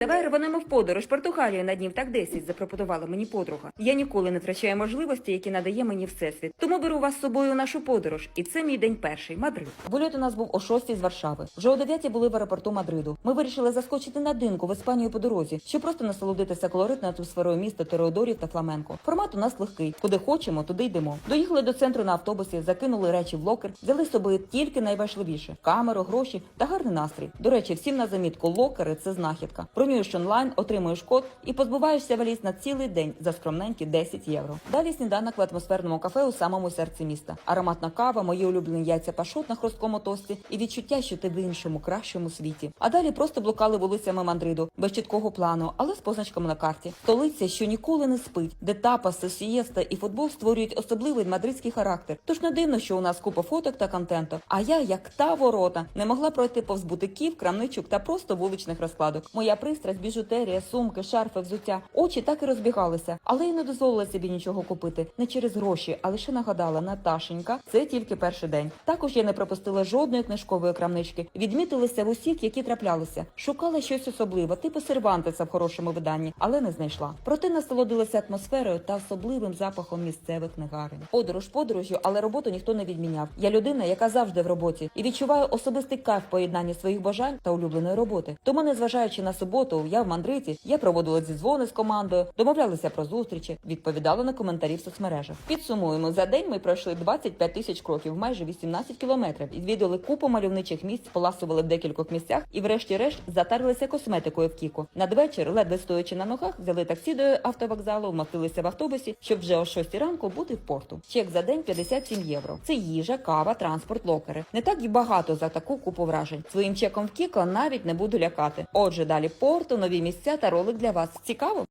Давай рванемо в подорож Португалію на днів так 10, запропонувала мені подруга. Я ніколи не втрачаю можливості, які надає мені всесвіт. Тому беру вас з собою у нашу подорож. І це мій день перший Мадрид. Вильот у нас був о 6 з Варшави. Вже о 9 були в аеропорту Мадриду. Ми вирішили заскочити на динку в Іспанію по дорозі, щоб просто насолодитися колоритною атмосферою міста Тореодорів та Фламенко. Формат у нас легкий. Куди хочемо, туди йдемо. Доїхали до центру на автобусі, закинули речі в локер, взяли з собою тільки найважливіше: камеру, гроші та гарний настрій. До речі, всім на замітку локери це знахідка. Бронюєш онлайн, отримуєш код і позбуваєшся валіз на цілий день за скромненькі 10 євро. Далі сніданок в атмосферному кафе у самому серці міста. Ароматна кава, мої улюблені яйця пашот на хрусткому тості і відчуття, що ти в іншому кращому світі. А далі просто блукали вулицями Мандриду без чіткого плану, але з позначками на карті. Столиця, що ніколи не спить, де тапаси, сієста і футбол створюють особливий мадридський характер. Тож не дивно, що у нас купа фоток та контенту. А я, як та ворота, не могла пройти повз бутиків, крамничок та просто вуличних розкладок. Моя пристрасть, біжутерія, сумки, шарфи, взуття. Очі так і розбігалися, але й не дозволила собі нічого купити не через гроші, а лише нагадала Наташенька. Це тільки перший день. Також я не пропустила жодної книжкової крамнички. Відмітилися в усіх, які траплялися. Шукала щось особливе, типу сервантеса в хорошому виданні, але не знайшла. Проте насолодилася атмосферою та особливим запахом місцевих книгарень. Подорож подорожю, але роботу ніхто не відміняв. Я людина, яка завжди в роботі, і відчуваю особистий кайф в поєднанні своїх бажань та улюбленої роботи. Тому, незважаючи на суботу, я в Мандриді, я проводила зізвони з командою, домовлялися про зустрічі, відповідала на коментарі в соцмережах. Підсумуємо за день. Ми пройшли 25 тисяч кроків, майже 18 кілометрів. Відвідали купу мальовничих місць, поласували в декількох місцях і, врешті-решт, затарилися косметикою в кіку. Надвечір, ледве стоячи на ногах, взяли таксі до автовокзалу, вмостилися в автобусі, щоб вже о 6 ранку бути в порту. Чек за день 57 євро. Це їжа, кава, транспорт, локери. Не так і багато за таку купу вражень. Своїм чеком в кіко навіть не буду лякати. Отже, далі порту, нові місця та ролик для вас. Цікаво?